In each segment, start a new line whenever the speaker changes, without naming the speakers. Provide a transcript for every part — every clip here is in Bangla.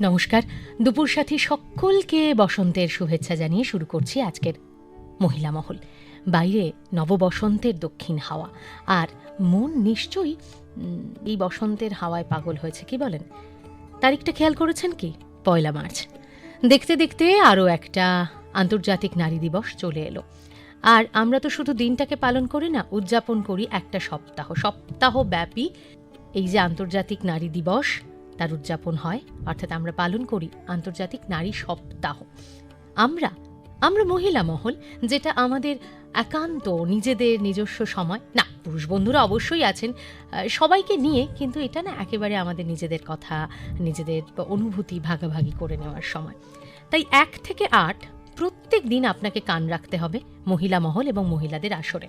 নমস্কার। দুপুর সাথী সকলকে বসন্তের শুভেচ্ছা জানিয়ে শুরু করছি আজকের মহিলা মহল। বাইরে নববসন্তের দক্ষিণ হাওয়া, আর মন নিশ্চয়ই এই বসন্তের হাওয়ায় পাগল হয়েছে কি বলেন? তারিখটা খেয়াল করেছেন কি? পয়লা মার্চ। দেখতে দেখতে আরও একটা আন্তর্জাতিক নারী দিবস চলে এলো। আর আমরা তো শুধু দিনটাকে পালন করি না, উদযাপন করি একটা সপ্তাহ। সপ্তাহ ব্যাপী এই যে আন্তর্জাতিক নারী দিবস তার উদযাপন হয়, অর্থাৎ আমরা পালন করি আন্তর্জাতিক নারী সপ্তাহ। আমরা আমরা মহিলা মহল, যেটা আমাদের একান্ত নিজেদের নিজস্ব সময়। না, পুরুষ বন্ধুরা অবশ্যই আছেন সবাইকে নিয়ে কিন্তু এটা না একেবারে আমাদের নিজেদের কথা, নিজেদের অনুভূতি ভাগাভাগি করে নেওয়ার সময়। তাই এক থেকে আট প্রত্যেক দিন আপনাকে কান রাখতে হবে মহিলা মহল এবং মহিলাদের আসরে।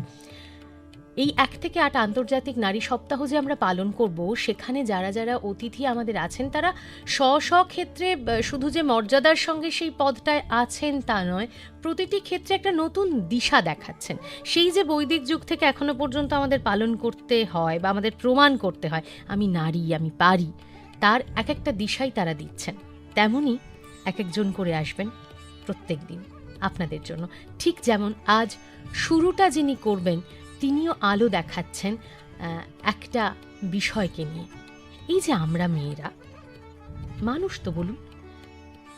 এই এক থেকে আট আন্তর্জাতিক নারী সপ্তাহ যে আমরা পালন করব, সেখানে যারা যারা অতিথি আমাদের আছেন, তারা স্ব স্ব ক্ষেত্রে শুধু যে মর্যাদার সঙ্গে সেই পদটায় আছেন তা নয়, প্রতিটি ক্ষেত্রে একটা নতুন দিশা দেখাচ্ছেন। সেই যে বৈদিক যুগ থেকে এখনও পর্যন্ত আমাদের পালন করতে হয় বা আমাদের প্রমাণ করতে হয়, আমি নারী, আমি পারি, তার এক একটা দিশাই তারা দিচ্ছেন। তেমনই এক একজন করে আসবেন প্রত্যেক দিন আপনাদের জন্য। ঠিক যেমন আজ শুরুটা যিনি করবেন তিনিও আলো দেখাচ্ছেন একটা বিষয়কে নিয়ে। এই যে আমরা মেয়েরা, মানুষ তো বলুন।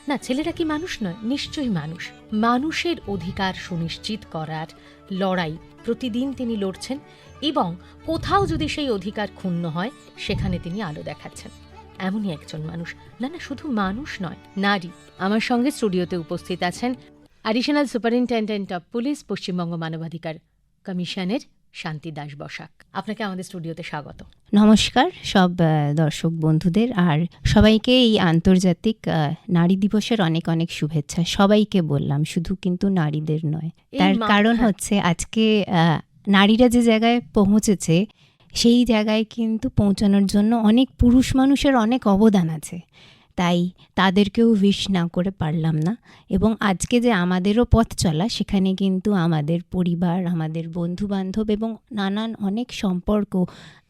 না, ছেলেরা কি মানুষ নয়? নিশ্চয়ই মানুষ। মানুষের অধিকার সুনিশ্চিত করার লড়াই প্রতিদিন তিনি লড়ছেন এবং কোথাও যদি সেই অধিকার ক্ষুণ্ণ হয়, সেখানে তিনি আলো দেখাচ্ছেন। এমনই একজন মানুষ। না না, শুধু মানুষ নয়, নারী। আমার সঙ্গে স্টুডিওতে উপস্থিত আছেন additional superintendent of police Paschimbanga মানবাধিকার কমিশনের শান্তি দাস বসাক। আপনাকে আমাদের স্টুডিওতে স্বাগত।
নমস্কার সব দর্শক বন্ধুদের আর সবাইকে এই আন্তর্জাতিক নারী দিবসের অনেক অনেক শুভেচ্ছা। সবাইকে বললাম শুধু কিন্তু নারীদের নয়। তার কারণ
হ্যাঁ।
হচ্ছে আজকে আহ, নারীরা যে জায়গায় পৌঁছেছে সেই জায়গায় কিন্তু পৌঁছানোর জন্য অনেক পুরুষ মানুষের অনেক অবদান আছে। তাই তাদেরকেও উইশ না করে পারলাম না। এবং আজকে যে আমাদেরও পথ চলা, সেখানে কিন্তু আমাদের পরিবার, আমাদের বন্ধু বান্ধব এবং নানান অনেক সম্পর্ক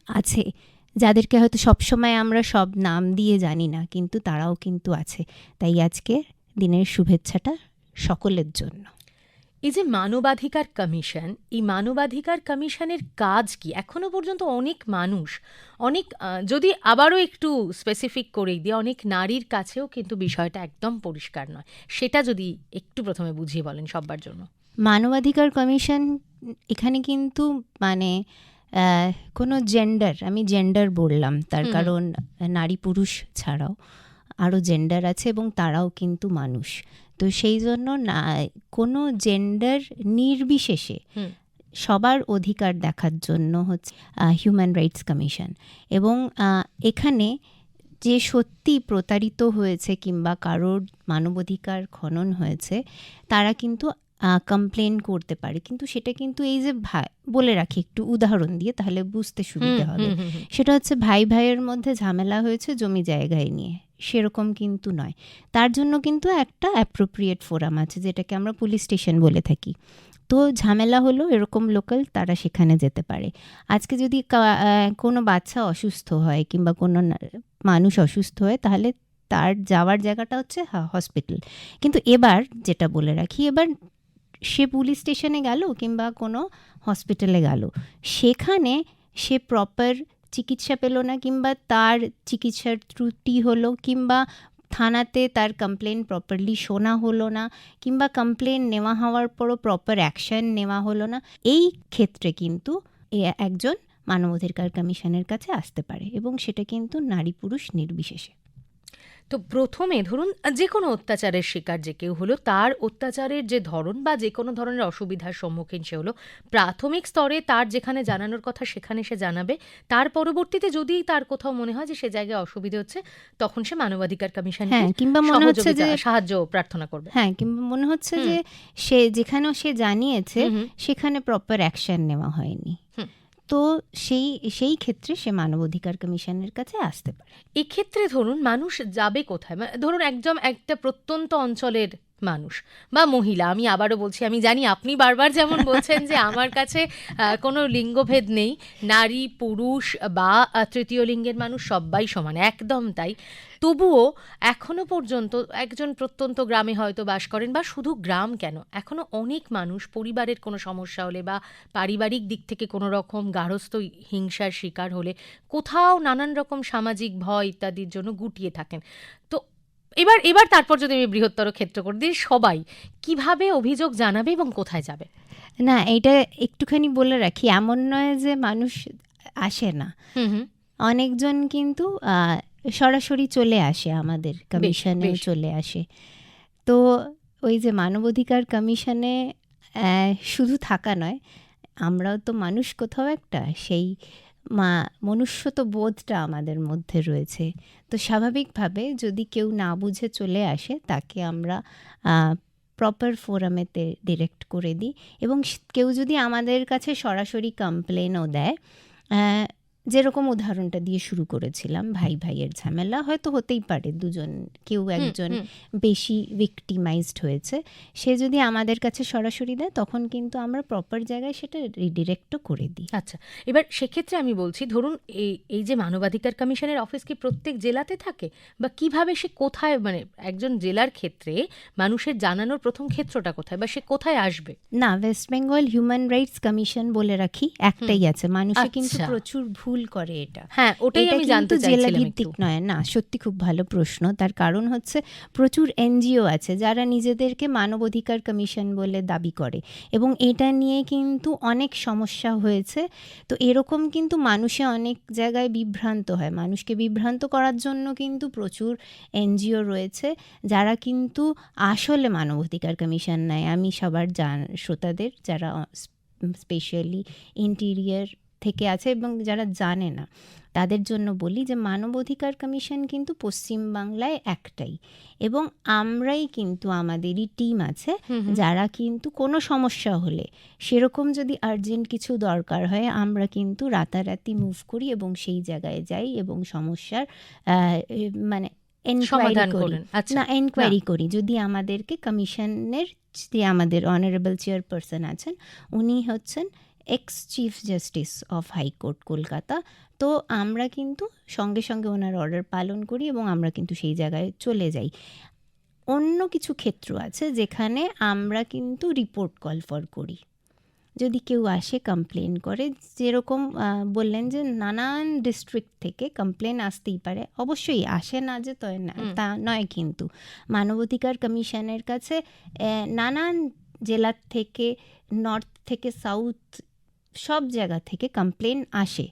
আছে, যাদেরকে হয়তো সবসময় আমরা সব নাম দিয়ে জানি না, কিন্তু তারাও কিন্তু আছে। তাই আজকে দিনের শুভেচ্ছাটা সকলের জন্য।
এই যে মানবাধিকার কমিশন এই মানবাধিকার কমিশনের কাজ কি? এখনও পর্যন্ত অনেক মানুষ অনেক যদি আবারও একটু স্পেসিফিক করে দিই অনেক নারীর কাছেও কিন্তু বিষয়টা একদম পরিষ্কার নয়। সেটা যদি একটু প্রথমে বুঝিয়ে বলেন সবার জন্য।
মানবাধিকার কমিশন এখানে কিন্তু মানে আহ, কোনো জেন্ডার আমি জেন্ডার বললাম তার কারণ নারী পুরুষ ছাড়াও আরও জেন্ডার আছে এবং তারাও কিন্তু মানুষ। তো সেই জন্য না কোনো জেন্ডার নির্বিশেষে সবার অধিকার দেখার জন্য হচ্ছে হিউম্যান রাইটস কমিশন এবং এখানে যে সত্যি প্রতারিত হয়েছে কিংবা কারোর মানবাধিকার খনন হয়েছে তারা কিন্তু কমপ্লেন করতে পারে। কিন্তু সেটা কিন্তু এই যে ভাই বলে রাখি একটু উদাহরণ দিয়ে তাহলে বুঝতে সুবিধা হবে। সেটা হচ্ছে ভাই ভাইয়ের মধ্যে ঝামেলা হয়েছে জমি জায়গায় নিয়ে। সেরকম কিন্তু নয়। তার জন্য কিন্তু একটা অ্যাপ্রোপ্রিয়েট ফোরাম আছে, যেটাকে আমরা পুলিশ স্টেশন বলে থাকি। তো ঝামেলা হলো এরকম লোকাল তারা সেখানে যেতে পারে। আজকে যদি কোনো বাচ্চা অসুস্থ হয় কিংবা কোনো মানুষ অসুস্থ হয়, তাহলে তার যাওয়ার জায়গাটা হচ্ছে হসপিটাল কিন্তু এবার যেটা বলে রাখি, এবার সে পুলিশ স্টেশনে গেল কিংবা কোনো হসপিটালে গেল, সেখানে সে প্রপার চিকিৎসা পেল না কিংবা তার চিকিৎসার ত্রুটি হলো কিংবা থানাতে তার কমপ্লেন প্রপারলি শোনা হলো না কিংবা কমপ্লেন নেওয়া হওয়ার পরও প্রপার অ্যাকশন নেওয়া হলো না, এই ক্ষেত্রে কিন্তু এ একজন মানবাধিকার কমিশনের কাছে আসতে পারে এবং সেটা কিন্তু নারী পুরুষ নির্বিশেষে।
তো প্রথমে ধরুন যে কোনো অত্যাচারের শিকার যে কেউ হলো তার অত্যাচারের যে ধরন বা যে কোনো ধরনের অসুবিধার সম্মুখীন সে হলো প্রাথমিক স্তরে তার যেখানে জানানোর কথা সেখানে সে জানাবে তার পরবর্তীতে যদি তার কোথাও মনে হয় যে সে জায়গায় অসুবিধা হচ্ছে তখন সে মানবাধিকার কমিশন
হ্যাঁ কিংবা মনে হচ্ছে যে
সাহায্য প্রার্থনা করবে
হ্যাঁ কিংবা মনে হচ্ছে যে সে যেখানেও সে জানিয়েছে। সেখানে প্রপার অ্যাকশন নেওয়া হয়নি। তো সেই সেই ক্ষেত্রে সে মানবাধিকার কমিশনের কাছে আসতে পারে।
এক্ষেত্রে ধরুন মানুষ যাবে কোথায়? মানে ধরুন একদম একটা প্রত্যন্ত অঞ্চলের মানুষ বা মহিলা। আমি আবারও বলছি, আমি জানি আপনি বারবার যেমন বলছেন যে আমার কাছে কোনো লিঙ্গভেদ নেই। নারী, পুরুষ বা তৃতীয় লিঙ্গের মানুষ সবাই সমান, একদম তাই। তবুও এখনও পর্যন্ত একজন প্রত্যন্ত গ্রামে হয়তো বাস করেন বা শুধু গ্রাম কেন? এখনও অনেক মানুষ পরিবারের কোনো সমস্যা হলে বা পারিবারিক দিক থেকে কোনো রকম গার্হস্থ হিংসার শিকার হলে কোথাও নানান রকম সামাজিক ভয় ইত্যাদির জন্য গুটিয়ে থাকেন। তো এবার এবার তারপর যদি আমি বৃহত্তর ক্ষেত্র করে দিই সবাই কীভাবে অভিযোগ জানাবে এবং কোথায় যাবে?
না এটা একটুখানি বলে রাখি এমন নয় যে মানুষ আসে না। অনেকজন কিন্তু সরাসরি চলে আসে আমাদের কমিশনে চলে আসে। তো ওই যে মানবাধিকার কমিশনে আহ, শুধু থাকা নয় আমরাও তো মানুষ কোথাও একটা সেই মা, মনুষ্যত বোধটা আমাদের মধ্যে রয়েছে। তো স্বাভাবিকভাবে যদি কেউ না বুঝে চলে আসে, তাকে আমরা প্রপার ফোরামেতে ডিরেক্ট করে দিই। এবং কেউ যদি আমাদের কাছে সরাসরি কমপ্লেনও দেয় যেরকম উদাহরণটা দিয়ে শুরু করেছিলাম ভাই ভাইয়ের ঝামেলা হয়তো হতেই পারে দুজন কেউ একজন বেশি ভিকটিমাইজড হয়েছে। সে যদি আমাদের কাছে সরাসরি দেয় তখন কিন্তু আমরা প্রপার জায়গায় সেটা রিডিরেক্টও করে দিই।
আচ্ছা এবার সেক্ষেত্রে আমি বলছি ধরুন এই এই যে মানবাধিকার কমিশনের অফিস কি প্রত্যেক জেলাতে থাকে? বা কীভাবে সে কোথায় মানে একজন জেলার ক্ষেত্রে মানুষের জানানোর প্রথম ক্ষেত্রটা কোথায়? বা সে কোথায় আসবে?
না West Bengal human rights commission বলে রাখি একটাই আছে। মানুষে কিন্তু
আচ্ছা।
প্রচুর ভুল করে এটা।
হ্যাঁ ওটাই আমি জানতে
জেলা ভিত্তিক নয় না সত্যি খুব ভালো প্রশ্ন। তার কারণ হচ্ছে প্রচুর এনজিও আছে যারা নিজেদেরকে মানবাধিকার কমিশন বলে দাবি করে এবং এটা নিয়ে কিন্তু অনেক সমস্যা হয়েছে। তো এরকম কিন্তু মানুষে অনেক জায়গায় বিভ্রান্ত হয়। মানুষকে বিভ্রান্ত করার জন্য কিন্তু প্রচুর এনজিও রয়েছে যারা কিন্তু আসলে মানবাধিকার কমিশন নেয়। আমি সবার জান শ্রোতাদের যারা স্পেশালি ইন্টিরিয়ার থেকে আছে এবং যারা জানে না তাদের জন্য বলি যে মানবাধিকার কমিশন কিন্তু পশ্চিমবাংলায় একটাই এবং আমরাই কিন্তু আমাদেরই টিম আছে। যারা কিন্তু কোনো সমস্যা হলে সেরকম যদি আর্জেন্ট কিছু দরকার হয় আমরা কিন্তু রাতারাতি মুভ করি এবং সেই জায়গায় যাই এবং সমস্যার মানে এনকোয়ারি করি।
আচ্ছা
না এনকোয়ারি করি। যদি আমাদেরকে কমিশনের যে আমাদের অনারেবল চেয়ারপারসন আছেন উনি হচ্ছেন ex chief justice of high court Kolkata তো আমরা কিন্তু সঙ্গে সঙ্গে ওনার অর্ডার পালন করি এবং আমরা কিন্তু সেই জায়গায় চলে যাই। অন্য কিছু ক্ষেত্র আছে যেখানে আমরা কিন্তু রিপোর্ট কল ফর করি। যদি কেউ আসে কমপ্লেন করে যেরকম বললেন যে নানান ডিস্ট্রিক্ট থেকে কমপ্লেন আসতেই পারে। অবশ্যই আসে না যে তয় না তা নয় কিন্তু। মানবাধিকার কমিশনের কাছে নানান জেলার থেকে নর্থ থেকে সাউথ সব জায়গা থেকে কমপ্লেন আসে।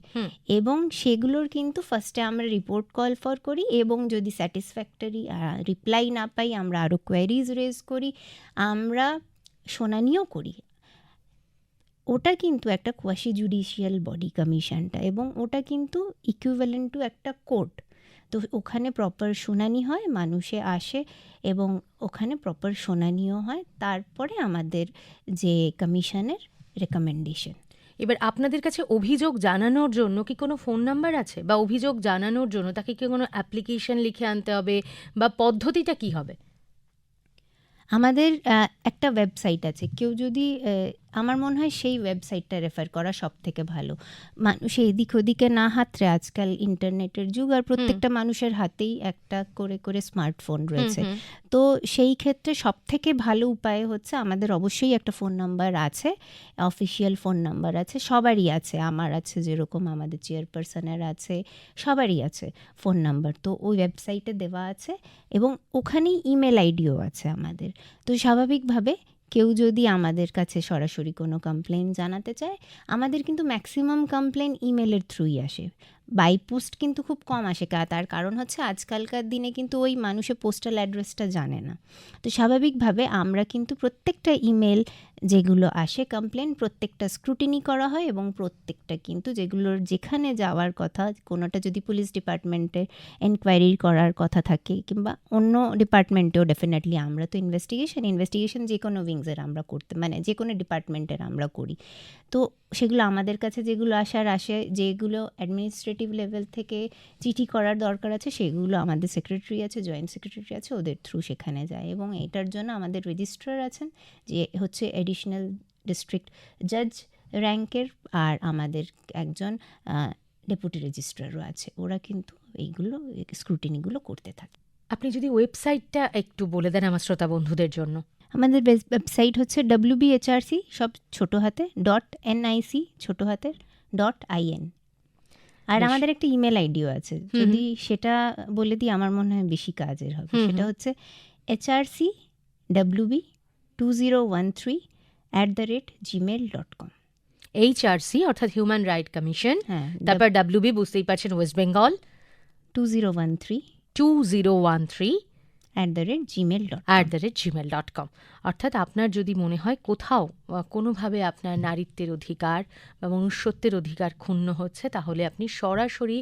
এবং সেগুলোর কিন্তু ফার্স্টে আমরা রিপোর্ট কল ফর করি এবং যদি স্যাটিসফ্যাক্টরি রিপ্লাই না পাই আমরা আরও কোয়ারিজ রেজ করি আমরা শোনানিও করি। ওটা কিন্তু একটা কোয়াশি জুডিশিয়াল বডি কমিশনটা এবং ওটা কিন্তু ইকুইভ্যালেন্ট টু একটা কোর্ট তো ওখানে প্রপার শুনানি হয় মানুষে আসে এবং ওখানে প্রপার শুনানিও হয়। তারপরে আমাদের যে কমিশনের রেকমেন্ডেশন
এবার আপনাদের কাছে অভিযোগ জানানোর জন্য কি কোনো ফোন নাম্বার আছে? বা অভিযোগ জানানোর জন্য তাকে কি কোনো অ্যাপ্লিকেশন লিখে আনতে হবে? বা পদ্ধতিটা কি হবে?
আমাদের একটা ওয়েবসাইট আছে। কেউ যদি আমার মনে হয় সেই ওয়েবসাইটটা রেফার করা সব থেকে ভালো। মানুষ এদিক ওদিকে না হাতরে আজকাল ইন্টারনেটের যুগ আর প্রত্যেকটা মানুষের হাতেই একটা করে করে স্মার্টফোন রয়েছে। তো সেই ক্ষেত্রে সব থেকে ভালো উপায় হচ্ছে আমাদের অবশ্যই একটা ফোন নাম্বার আছে অফিসিয়াল ফোন নাম্বার আছে সবারই আছে। আমার আছে যেরকম আমাদের চেয়ারপারসনের আছে সবারই আছে ফোন নাম্বার তো ওই ওয়েবসাইটে দেওয়া আছে এবং ওখানেই ইমেল আইডিও আছে আমাদের। তো স্বাভাবিকভাবে কেউ যদি আমাদের কাছে সরাসরি কোনো কমপ্লেন জানাতে চায়, আমাদের কিন্তু ম্যাক্সিমাম কমপ্লেন ইমেলের থ্রুই আসে। বাই পোস্ট কিন্তু খুব কম আসে তার কারণ হচ্ছে আজকালকার দিনে কিন্তু ওই মানুষের পোস্টাল অ্যাড্রেসটা জানে না। তো স্বাভাবিকভাবে আমরা কিন্তু প্রত্যেকটা ইমেল যেগুলো আসে কমপ্লেন প্রত্যেকটা স্ক্রুটিনি করা হয় এবং প্রত্যেকটা কিন্তু যেগুলোর যেখানে যাওয়ার কথা, কোনোটা যদি পুলিশ ডিপার্টমেন্টে এনকোয়ারি করার কথা থাকে কিংবা অন্য ডিপার্টমেন্টেও ডেফিনেটলি আমরা তো ইনভেস্টিগেশন ইনভেস্টিগেশন যে কোনো উইংসের আমরা করতে মানে যে কোনো ডিপার্টমেন্টের আমরা করি। তো সেগুলো আমাদের কাছে যেগুলো আসার আসে, যেগুলো অ্যাডমিনিস্ট্রেটিভ লেভেল থেকে চিঠি করার দরকার আছে, সেগুলো আমাদের সেক্রেটারি আছে জয়েন্ট সেক্রেটারি আছে, ওদের থ্রু সেখানে যায় এবং এটার জন্য আমাদের রেজিস্ট্রার আছেন, যে হচ্ছে এডিশনাল ডিস্ট্রিক্ট জাজ র্যাঙ্কের আর আমাদের একজন ডেপুটি রেজিস্ট্রারও আছে। ওরা কিন্তু এইগুলো স্ক্রুটিনিগুলো করতে থাকে।
আপনি যদি ওয়েবসাইটটা একটু বলে দেন আমার শ্রোতা বন্ধুদের জন্য।
আমাদের ওয়েবসাইট হচ্ছে ডাব্লিউ বিএচআরসি সব ছোট হাতে ডট এনআইসি ছোট হাতের ডট আইএন আর আমাদের একটা ইমেল আইডিও আছে। যদি সেটা বলে দিই আমার মনে হয় বেশি কাজের হবে। সেটা। হচ্ছে HRC W B two zero one three at the rate gmail dot com
HRC অর্থাৎ হিউম্যান রাইট কমিশন
হ্যাঁ
তারপর ডাব্লিউবি বুঝতেই পারছেন West Bengal
two zero one three
two zero one three
at the rate gmail dot
at the rate gmail dot com অর্থাৎ আপনার যদি মনে হয় কোথাও কোনোভাবে আপনার নারীত্বের অধিকার বা মনুষ্যত্বের অধিকার ক্ষুণ্ণ হচ্ছে তাহলে আপনি সরাসরি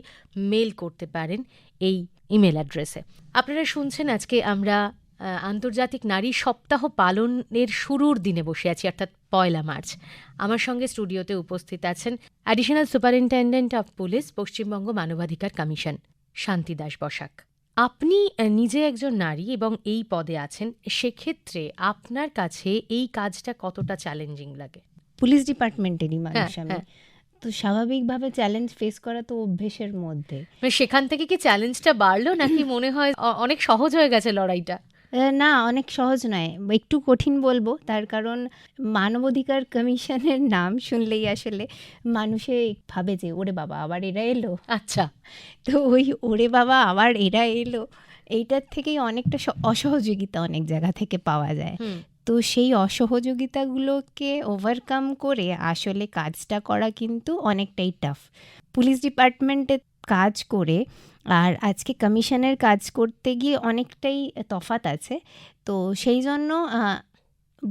মেল করতে পারেন এই ইমেল অ্যাড্রেসে আপনারা শুনছেন আজকে আমরা আন্তর্জাতিক নারী সপ্তাহ পালনের শুরুর দিনে বসে আছি অর্থাৎ পয়লা মার্চ। আমার সঙ্গে স্টুডিওতে উপস্থিত আছেন additional superintendent of police Paschimbanga মানবাধিকার কমিশন শান্তি দাস বসাক। আপনি নিজে একজন নারী এবং এই পদে আছেন সেক্ষেত্রে আপনার কাছে এই কাজটা কতটা চ্যালেঞ্জিং লাগে?
পুলিশ ডিপার্টমেন্টেরই মানুষ
হ্যাঁ,
আমি।
হ্যাঁ।
তো স্বাভাবিকভাবে চ্যালেঞ্জ ফেস করা তো অভ্যেসের মধ্যে।
মানে সেখান থেকে কি চ্যালেঞ্জটা বাড়লো নাকি মনে হয় অনেক সহজ হয়ে গেছে লড়াইটা?
না অনেক সহজ নয়। একটু কঠিন বলব তার কারণ মানবাধিকার কমিশনের নাম শুনলেই আসলে মানুষে ভাবে যে ওরে বাবা আবার এরা এলো?
আচ্ছা।
তো ওই ওরে বাবা আবার এরা এলো? এইটার থেকেই অনেকটা অসহযোগিতা অনেক জায়গা থেকে পাওয়া যায়। তো সেই অসহযোগিতাগুলোকে ওভারকাম করে আসলে কাজটা করা কিন্তু অনেকটাই টাফ পুলিশ ডিপার্টমেন্টে কাজ করে আর আজকে কমিশনের কাজ করতে গিয়ে অনেকটাই তফাত আছে। তো সেই জন্য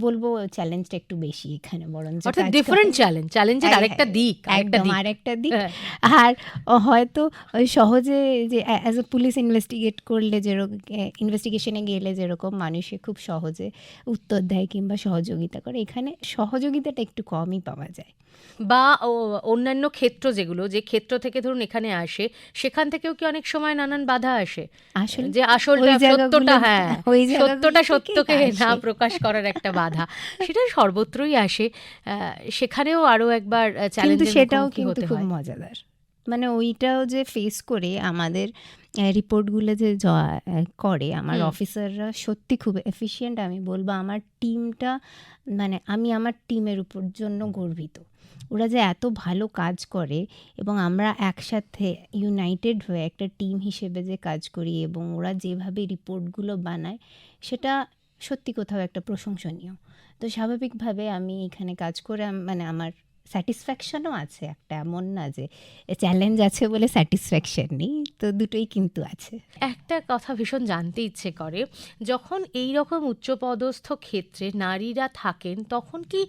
বলব চ্যালেঞ্জটা একটু বেশি এখানে বরঞ্চ
অর্থাৎ ডিফারেন্ট চ্যালেঞ্জ চ্যালেঞ্জের আরেকটা দিক
একদম আরেকটা দিক। আর হয়তো ওই সহজে যে অ্যাজ এ পুলিশ ইনভেস্টিগেট করলে যেরকম ইনভেস্টিগেশনে গেলে যেরকম মানুষে খুব সহজে উত্তর দেয় কিংবা সহযোগিতা করে এখানে সহযোগিতাটা একটু কমই পাওয়া যায়।
বা অন্যান্য ক্ষেত্র যেগুলো যে ক্ষেত্র থেকে ধরুন এখানে আসে সেখান থেকেও কি অনেক সময় নানান বাধা আসে?
আসলে
যে আসলটা
ওই
সত্যটা হ্যাঁ সত্যটা সত্যকে না প্রকাশ করার একটা বাধা। সেটা সর্বত্রই আসে। সেখানেও আরও একবার
কিন্তু সেটাও কিন্তু খুব মজাদার। মানে ওইটাও যে ফেস করে আমাদের রিপোর্টগুলো যে করে আমার অফিসাররা সত্যি খুব এফিশিয়েন্ট আমি বলব আমার টিমটা মানে আমি আমার টিমের উপর জন্য গর্বিত। ওরা যে এত ভালো কাজ করে এবং আমরা একসাথে ইউনাইটেড হয়ে একটা টিম হিসেবে যে কাজ করি এবং ওরা যেভাবে রিপোর্টগুলো বানায় সেটা সত্যি কোথাও একটা প্রশংসনীয়। তো স্বাভাবিকভাবে আমি এখানে কাজ করে মানে আমার স্যাটিসফ্যাকশনও আছে একটা। এমন না যে চ্যালেঞ্জ আছে বলে স্যাটিসফ্যাকশন নেই, তো দুটোই কিন্তু আছে।
একটা কথা ভীষণ জানতে ইচ্ছে করে, যখন এই রকম উচ্চপদস্থ ক্ষেত্রে নারীরা থাকেন, তখন কি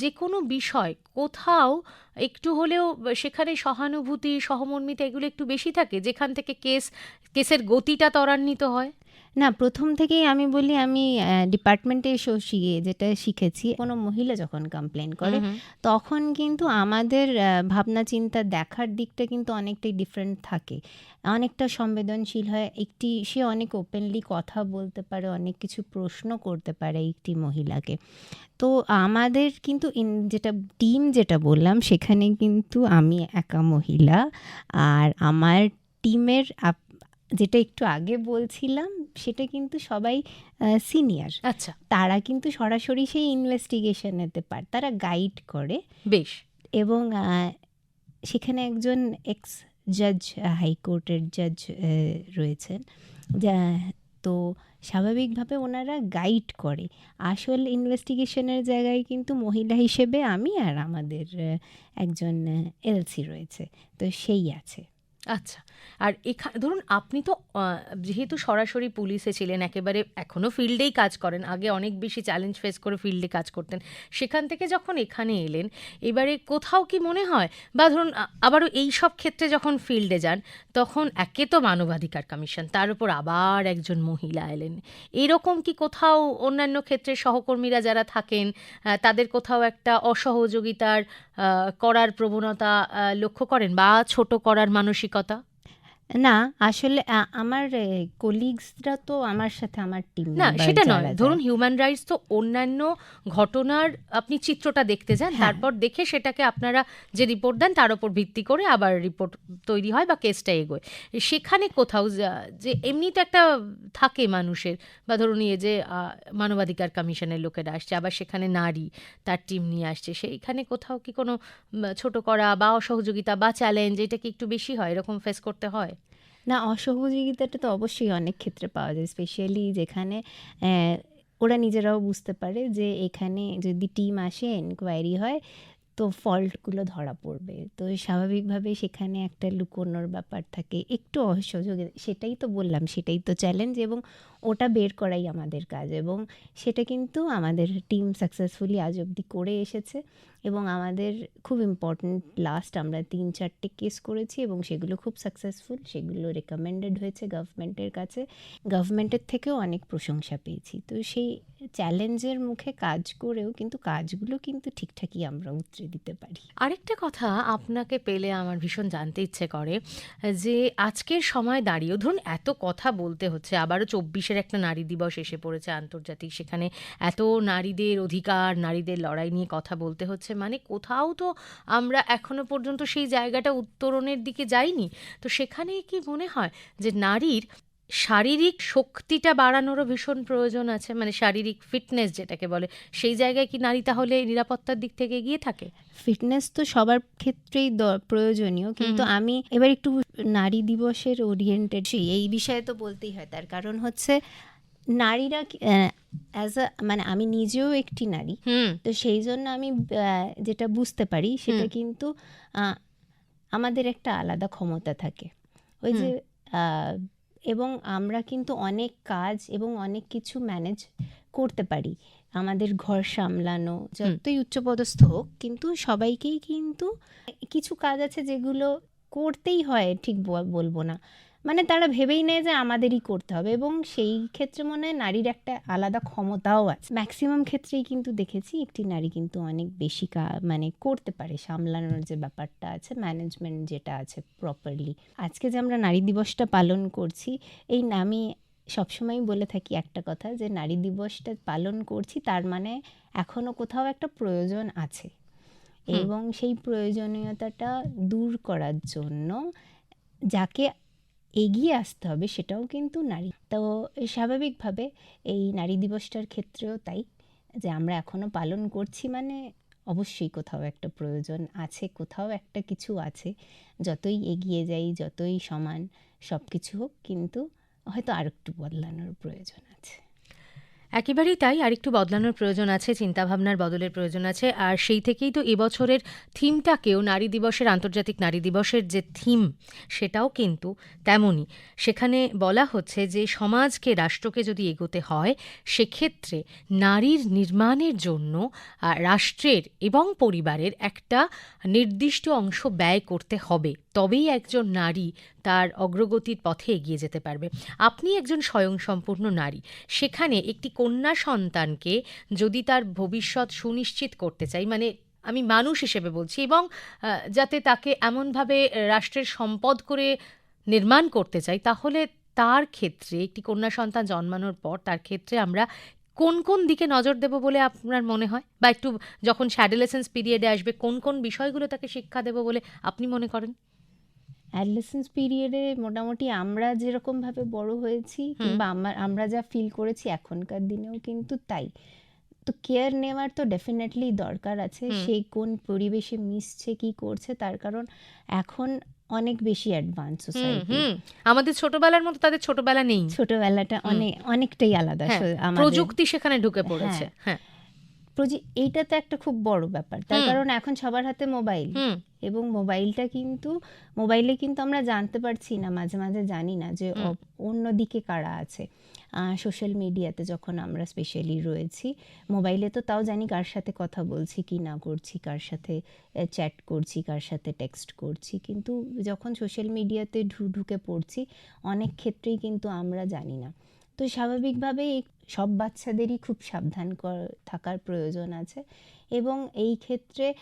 যে কোনো বিষয় কোথাও একটু হলেও সেখানে সহানুভূতি, সহমর্মিতা এগুলো একটু বেশি থাকে, যেখান থেকে কেস, কেসের গতিটা ত্বরান্বিত হয়?
না প্রথম থেকেই আমি বলি আমি ডিপার্টমেন্টে এসেও শিখে যেটা শিখেছি। কোনো মহিলা যখন কমপ্লেন করে
হুম। হুম।
তখন কিন্তু আমাদের ভাবনা চিন্তা দেখার দিকটা কিন্তু অনেকটাই ডিফারেন্ট থাকে। অনেকটা সংবেদনশীল হয় একটি সে অনেক ওপেনলি কথা বলতে পারে অনেক কিছু প্রশ্ন করতে পারে একটি মহিলাকে। তো আমাদের কিন্তু ইন যেটা টিম যেটা বললাম সেখানে কিন্তু আমি একা মহিলা আর আমার টিমের আপ- যেটা একটু আগে বলছিলাম সেটা কিন্তু সবাই সিনিয়র
আচ্ছা।
তারা কিন্তু সরাসরি সেই ইনভেস্টিগেশনেতে পারে তারা গাইড করে।
বেশ।
এবং সেখানে একজন এক্স জাজ হাইকোর্টের জাজ রয়েছেন। যা তো স্বাভাবিকভাবে ওনারা গাইড করে। আসল ইনভেস্টিগেশনের জায়গায় কিন্তু মহিলা হিসেবে আমি আর আমাদের একজন এলসি রয়েছে। তো সেই আছে।
আচ্ছা আর এখানে ধরুন আপনি তো যেহেতু সরাসরি পুলিশে ছিলেন, একেবারে এখনও ফিল্ডেই কাজ করেন, আগে অনেক বেশি চ্যালেঞ্জ ফেস করে ফিল্ডে কাজ করতেন, সেখান থেকে যখন এখানে এলেন, এবারে কোথাও কি মনে হয়, বা ধরুন আবারও এই সব ক্ষেত্রে যখন ফিল্ডে যান, তখন একে তো মানবাধিকার কমিশন, তার উপর আবার একজন মহিলা এলেন, এরকম কি কোথাও অন্যান্য ক্ষেত্রে সহকর্মীরা যারা থাকেন তাদের কোথাও একটা অসহযোগিতার করার প্রবণতা লক্ষ্য করেন বা ছোট করার মানসিকতা?
না আসলে আমার কলিগসরা তো আমার সাথে আমার টিম
না সেটা নয়। ধরুন হিউম্যান রাইটস তো অন্যান্য ঘটনার আপনি চিত্রটা দেখতে যান
হ্যাঁ।
তারপর দেখে সেটাকে আপনারা যে রিপোর্ট দেন তার উপর ভিত্তি করে আবার রিপোর্ট তৈরি হয় বা কেসটা এগোয়। সেখানে কোথাও যে এমনি তো একটা থাকে মানুষের বা ধরুন এই যে মানবাধিকার কমিশনের লোকেরা আসছে আবার সেখানে নারী তার টিম নিয়ে আসছে সেইখানে কোথাও কি কোনো ছোট করা বা অসহযোগিতা বা চ্যালেঞ্জ এটা কি একটু বেশি হয়? এরকম ফেস করতে হয়?
না, অসহযোগিতাটা তো অবশ্যই অনেক ক্ষেত্রে পাওয়া যায় স্পেশালি যেখানে ওরা নিজেরাও বুঝতে পারে যে এখানে যদি টিম আসে এনকোয়ারি হয়, তো ফল্টগুলো ধরা পড়বে। তো স্বাভাবিকভাবে সেখানে একটা লুকোনোর ব্যাপার থাকে, একটু অসহযোগিতা, সেটাই তো বললাম, সেটাই তো চ্যালেঞ্জ এবং ওটা বের করাই আমাদের কাজ এবং সেটা কিন্তু আমাদের টিম সাকসেসফুলি আজ অবধি করে এসেছে এবং আমাদের খুব ইম্পর্ট্যান্ট লাস্ট আমরা তিন চারটে কেস করেছি এবং সেগুলো খুব সাকসেসফুল সেগুলো রেকমেন্ডেড হয়েছে গভর্নমেন্টের কাছে। গভর্নমেন্টের থেকেও অনেক প্রশংসা পেয়েছি। তো সেই চ্যালেঞ্জের মুখে কাজ করেও কিন্তু কাজগুলো কিন্তু ঠিকঠাকই আমরা উতরে দিতে পারি।
আরেকটা কথা আপনাকে পেলে আমার ভীষণ জানতে ইচ্ছে করে, যে আজকের সময় দাঁড়িয়েও ধরুন এত কথা বলতে হচ্ছে, আবারও চব্বিশের একটা নারী দিবস এসে পড়েছে আন্তর্জাতিক। সেখানে এত নারীদের অধিকার, নারীদের লড়াই নিয়ে কথা বলতে হচ্ছে। মানে কোথাও তো আমরা এখনও পর্যন্ত সেই জায়গাটা উত্তরণের দিকে যাইনি। তো সেখানে কি মনে হয় যে নারীর শারীরিক শক্তিটা বাড়ানোরও ভীষণ প্রয়োজন আছে মানে শারীরিক ফিটনেস যেটাকে বলে। সেই জায়গায় কি নারী তাহলে নিরাপত্তার দিক থেকে এগিয়ে থাকে?
ফিটনেস তো সবার ক্ষেত্রেই প্রয়োজনীয়। কিন্তু আমি এবার একটু নারী দিবসের ওরিয়েন্টেড এই বিষয়ে তো বলতেই হয় তার। কারণ হচ্ছে নারীরা অ্যাজ আ মানে আমি নিজেও একটি নারী। তো সেই জন্য আমি যেটা বুঝতে পারি সেটা কিন্তু আহ, আমাদের একটা আলাদা ক্ষমতা থাকে। ওই যে আহ, এবং আমরা কিন্তু অনেক কাজ এবং অনেক কিছু ম্যানেজ করতে পারি। আমাদের ঘর সামলানো যতই উচ্চপদস্থ হোক কিন্তু সবাইকেই কিন্তু কিছু কাজ আছে যেগুলো করতেই হয় ঠিক বলব না। মানে তারা ভেবেই নেয় যে আমাদেরই করতে হবে এবং সেই ক্ষেত্রে মনে হয় নারীর একটা আলাদা ক্ষমতাও আছে। ম্যাক্সিমাম ক্ষেত্রেই কিন্তু দেখেছি একটি নারী কিন্তু অনেক বেশি কা- মানে করতে পারে সামলানোর যে ব্যাপারটা আছে ম্যানেজমেন্ট যেটা আছে প্রপারলি আজকে যে আমরা নারী দিবসটা পালন করছি এই না- আমি সবসময় বলে থাকি একটা কথা যে নারী দিবসটা পালন করছি তার মানে এখনও কোথাও একটা প্রয়োজন আছে। এবং সেই প্রয়োজনীয়তাটা দূর করার জন্য যাকে এগিয়ে আসতে হবে, সেটাও কিন্তু নারী। তো স্বাভাবিকভাবে এই নারী দিবসটার ক্ষেত্রেও তাই, যে আমরা এখনও পালন করছি মানে অবশ্যই কোথাও একটা প্রয়োজন আছে, কোথাও একটা কিছু আছে। যতই এগিয়ে যাই, যতই সমান সব কিছু হোক, কিন্তু হয়তো আর একটু বদলানোর প্রয়োজন আছে।
একেবারেই তাই আর একটু বদলানোর প্রয়োজন আছে, চিন্তাভাবনার বদলের প্রয়োজন আছে, আর সেই থেকেই তো এবছরের থিমটাকেও নারী দিবসের, আন্তর্জাতিক নারী দিবসের যে থিম, সেটাও কিন্তু তেমনই। সেখানে বলা হচ্ছে যে, সমাজকে, রাষ্ট্রকে যদি এগোতে হয়, সেক্ষেত্রে নারীর নির্মাণের জন্য রাষ্ট্রের এবং পরিবারের একটা নির্দিষ্ট অংশ ব্যয় করতে হবে। তবেই একজন নারী তার অগ্রগতির পথে এগিয়ে যেতে পারবে। আপনি একজন স্বয়ংসম্পূর্ণ নারী। সেখানে একটি কন্যা সন্তানকে যদি তার ভবিষ্যৎ সুনিশ্চিত করতে চাই মানে আমি মানুষ হিসেবে বলছি এবং যাতে তাকে এমনভাবে রাষ্ট্রের সম্পদ করে নির্মাণ করতে চাই, তাহলে তার ক্ষেত্রে, একটি কন্যা সন্তান জন্মানোর পর তার ক্ষেত্রে আমরা কোন কোন দিকে নজর দেব বলে আপনার মনে হয়? বা একটু যখন স্যাডোলেসেন্স পিরিয়ডে আসবে, কোন কোন বিষয়গুলো তাকে শিক্ষা দেব বলে আপনি মনে করেন?
অ্যাডলেসেন্স পিরিয়ডে মোটামুটি আমরা যেরকমভাবে বড় হয়েছি কিংবা আমার আমরা যা ফিল করেছি এখনকার দিনেও কিন্তু তাই। তো কেয়ার নেওয়ার তো ডেফিনেটলি দরকার আছে। সে কোন পরিবেশে মিশছে কি করছে তার কারণ এখন অনেক বেশি অ্যাডভান্স সোসাইটি
আমাদের ছোটবেলার মতো তাদের ছোটবেলা নেই।
ছোটবেলাটা অনেক অনেকটাই আলাদা
হ্যাঁ,
আমাদের।
প্রযুক্তি সেখানে ঢুকে পড়েছে। হ্যাঁ।
এইটা তো একটা খুব বড় ব্যাপার। তার কারণ এখন সবার হাতে মোবাইল। এবং মোবাইলটা কিন্তু মোবাইলে কিন্তু আমরা জানতে পারছি না মাঝে মাঝে জানি না যে
হুম।
অপ- অন্যদিকে কারা আছে। সোশ্যাল মিডিয়াতে যখন আমরা স্পেশালি রয়েছি মোবাইলে তো তাও জানি কার সাথে কথা বলছি কি না করছি কার সাথে চ্যাট করছি কার সাথে টেক্সট করছি। কিন্তু যখন সোশ্যাল মিডিয়াতে ঢু- ঢুকে পড়ছি অনেক ক্ষেত্রেই কিন্তু আমরা জানি না। তো স্বাভাবিকভাবেই সব বাচ্চাদেরই খুব সাবধান কর- থাকার প্রয়োজন আছে। এবং এই ক্ষেত্রে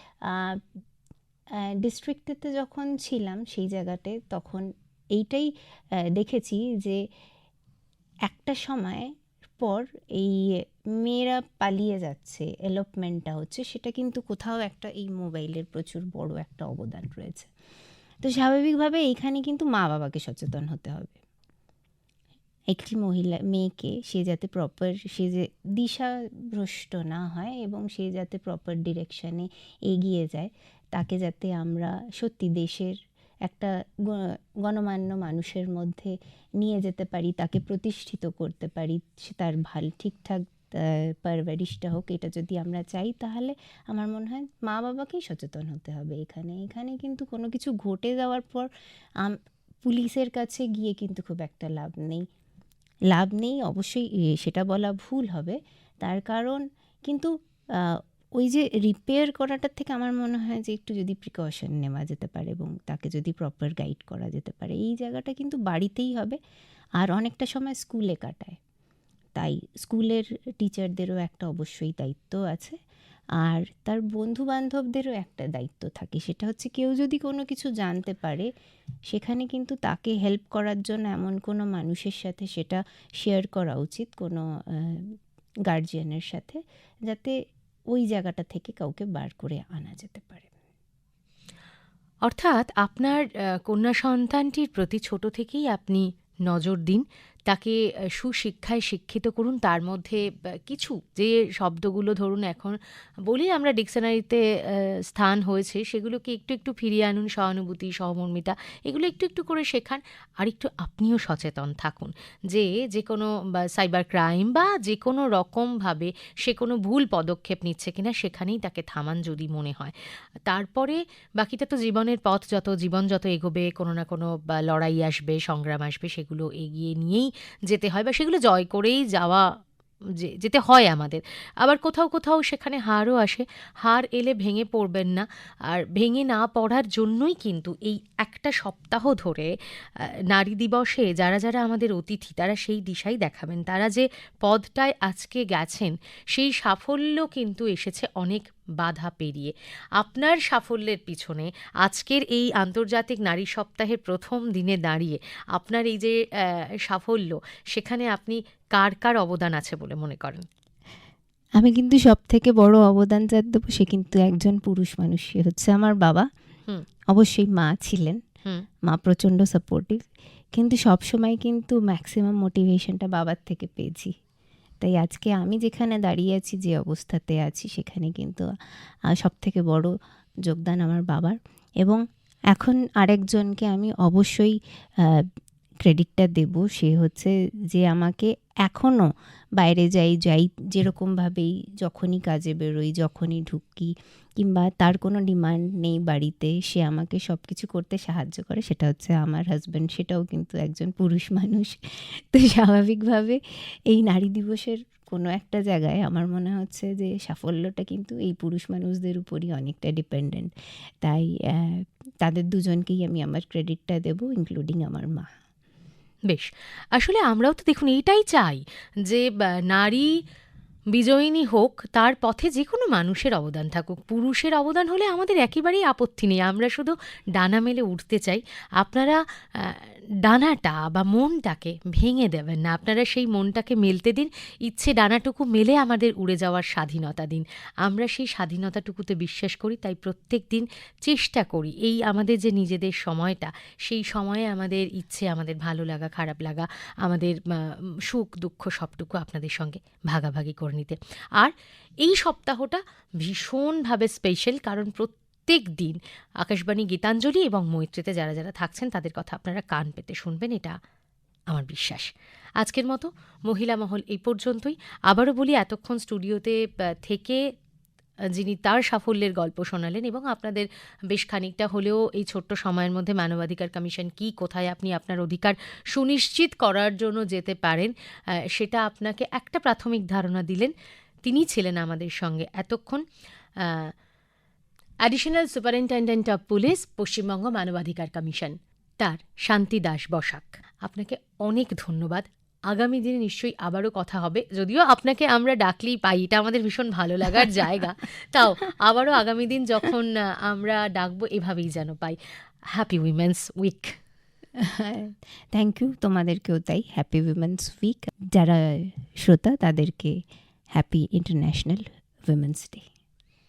ডিস্ট্রিক্টেতে যখন ছিলাম সেই জায়গাতে, তখন এইটাই দেখেছি যে একটা সময় পর এই মেয়েরা পালিয়ে যাচ্ছে এলোপমেন্টটা হচ্ছে, সেটা কিন্তু কোথাও একটা এই মোবাইলের প্রচুর বড় একটা অবদান রয়েছে। তো স্বাভাবিকভাবে এইখানে কিন্তু মা বাবাকে সচেতন হতে হবে। একটি মহিলা, মেয়েকে সে যাতে প্রপার সে যে দিশাভ্রষ্ট না হয় এবং সে যাতে প্রপার ডিরেকশানে এগিয়ে যায় তাকে যাতে আমরা সত্যি দেশের একটা গণমান্য মানুষের মধ্যে নিয়ে যেতে পারি, তাকে প্রতিষ্ঠিত করতে পারি, সে তার ভালো ঠিকঠাক পারভারিশটা হোক, এটা যদি আমরা চাই, তাহলে আমার মনে হয় মা বাবাকেই সচেতন হতে হবে এখানে। এখানে কিন্তু কোনো কিছু ঘটে যাওয়ার পর পুলিশের কাছে গিয়ে কিন্তু খুব একটা লাভ নেই। লাভ নেই, অবশ্যই সেটা বলা ভুল হবে। তার কারণ কিন্তু ওই যে রিপেয়ার করাটার থেকে আমার মনে হয় যে একটু যদি প্রিকশন নেওয়া যেতে পারে এবং তাকে যদি প্রপার গাইড করা যেতে পারে, এই জায়গাটা কিন্তু বাড়িতেই হবে। আর অনেকটা সময় স্কুলে কাটায়। তাই স্কুলের টিচারদেরও একটা অবশ্যই দায়িত্ব আছে। আর তার বন্ধু বান্ধবদেরও একটা দায়িত্ব থাকে। সেটা হচ্ছে কেউ যদি কোনো কিছু জানতে পারে, সেখানে কিন্তু তাকে হেল্প করার জন্য এমন কোনো মানুষের সাথে সেটা শেয়ার করা উচিত, কোনো গার্জিয়ানের সাথে, যাতে ওই জায়গাটা থেকে কাউকে বার করে আনা যেতে পারে।
অর্থাৎ আপনার কন্যা সন্তানটির প্রতি ছোট থেকেই আপনি নজর দিন তাকে সুশিক্ষায় শিক্ষিত করুন। তার মধ্যে কিছু যে শব্দগুলো ধরুন এখন বলি আমরা ডিকশনারিতে স্থান হয়েছে, সেগুলোকে একটু একটু ফিরিয়ে আনুন। সহানুভূতি, সহমর্মিতা, এগুলো একটু একটু করে শেখান। আর একটু আপনিও সচেতন থাকুন যে যে কোনো সাইবার ক্রাইম বা যে কোনো রকমভাবে সে কোনো ভুল পদক্ষেপ নিচ্ছে কিনা, সেখানেই তাকে থামান যদি মনে হয়। তারপরে বাকিটা তো জীবনের পথ, যত জীবন যত এগোবে, কোনো না কোনো লড়াই আসবে, সংগ্রাম আসবে, সেগুলো এগিয়ে নিয়েই যেতে হয় বা সেগুলো জয় করেই যাওয়া যে- যেতে হয় আমাদের। আবার কোথাও কোথাও সেখানে হারও আসে। হার এলে ভেঙে পড়বেন না। আর ভেঙে না পড়ার জন্যই কিন্তু এই একটা সপ্তাহ ধরে নারী দিবসে যারা যারা আমাদের অতিথি, তারা সেই দিশাই দেখাবেন। তারা যে পদটায় আজকে গেছেন, সেই সাফল্য কিন্তু এসেছে অনেক বাধা পেরিয়ে। আপনার সাফল্যের পিছনে আজকের এই আন্তর্জাতিক নারী সপ্তাহের প্রথম দিনে দাঁড়িয়ে আপনার এই যে সাফল্য, সেখানে আপনি কার কার অবদান আছে বলে মনে করেন?
আমি কিন্তু সব থেকে বড় অবদান যার দেবো সে কিন্তু একজন পুরুষ মানুষ। সে হচ্ছে আমার বাবা। অবশ্যই মা ছিলেন। মা প্রচণ্ড সাপোর্টিভ কিন্তু সব সময় কিন্তু ম্যাক্সিমাম মোটিভেশনটা বাবার থেকে পেয়েছি। তাই আজকে আমি যেখানে দাঁড়িয়ে আছি যে অবস্থাতে আছি সেখানে কিন্তু সব থেকে বড় যোগদান আমার বাবার। এবং এখন আরেকজনকে আমি অবশ্যই ক্রেডিটটা দেব। সে হচ্ছে যে আমাকে এখনও বাইরে যাই যাই যেরকমভাবেই যখনই কাজে বেরোই, যখনই ঢুকি কিংবা তার কোনো ডিমান্ড নেই বাড়িতে, সে আমাকে সব কিছু করতে সাহায্য করে, সেটা হচ্ছে আমার হাজব্যান্ড সেটাও কিন্তু একজন পুরুষ মানুষ। তো স্বাভাবিকভাবে এই নারী দিবসের কোনো একটা জায়গায় আমার মনে হচ্ছে যে সাফল্যটা কিন্তু এই পুরুষ মানুষদের উপরই অনেকটা ডিপেন্ডেন্ট তাই তাদের দুজনকেই আমি আমার ক্রেডিটটা দেবো ইনক্লুডিং আমার মা।
বেশ, আসলে আমরাও তো দেখুন এইটাই চাই যে নারী বিজয়িনী হোক, তার পথে যে কোনো মানুষের অবদান থাকুক। পুরুষের অবদান হলে আমাদের একেবারেই আপত্তি নেই, আমরা শুধু ডানা মেলে উঠতে চাই। আপনারা ডানাটা বা মনটাকে ভেঙে দেবেন না। আপনারা সেই মনটাকে মেলতে দিন। ইচ্ছে ডানাটুকু মেলে আমাদের উড়ে যাওয়ার স্বাধীনতা দিন। আমরা সেই স্বাধীনতাটুকুতে বিশ্বাস করি, তাই প্রত্যেক দিন চেষ্টা করি। এই আমাদের যে নিজেদের সময়টা, সেই সময়ে আমাদের ইচ্ছে, আমাদের ভালো লাগা, খারাপ লাগা, আমাদের সুখ, দুঃখ সবটুকু আপনাদের সঙ্গে ভাগাভাগি করে নিতে। আর এই সপ্তাহটা ভীষণভাবে স্পেশাল কারণ প্রত্যেক দিন আকাশবাণী, গীতাঞ্জলি এবং মৈত্রীতে যারা যারা থাকছেন, তাদের কথা আপনারা কান পেতে শুনবেন, এটা আমার বিশ্বাস। আজকের মতো মহিলা মহল এই পর্যন্তই। আবারও বলি, এতক্ষণ স্টুডিওতে থেকে যিনি তার সাফল্যের গল্প শোনালেন এবং আপনাদের বেশ খানিকটা হলেও এই ছোট্ট সময়ের মধ্যে মানবাধিকার কমিশন কি, কোথায় আপনি আপনার অধিকার সুনিশ্চিত করার জন্য যেতে পারেন সেটা আপনাকে একটা প্রাথমিক ধারণা দিলেন। তিনি ছিলেন আমাদের সঙ্গে। এতক্ষণ additional superintendent of police Paschimbanga মানবাধিকার কমিশন তার শান্তি দাস বসাক আপনাকে অনেক ধন্যবাদ আগামী দিনে নিশ্চয়ই আবারও কথা হবে যদিও আপনাকে আমরা ডাকলেই পাই এটা আমাদের ভীষণ ভালো লাগার জায়গা তাও আবারও আগামী দিন যখন আমরা ডাকবো এভাবেই যেন পাই happy women's week
thank you তোমাদেরকেও তাই হ্যাপি উইমেন্স উইক যারা শ্রোতা তাদেরকে হ্যাপি ইন্টারন্যাশনাল উইমেন্স ডে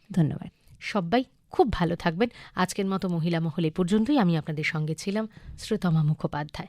ধন্যবাদ
সবাই খুব ভালো থাকবেন। আজকের মতো মহিলা মহলে পর্যন্তই। আমি আপনাদের সঙ্গে ছিলাম শ্রোতমা মুখোপাধ্যায়।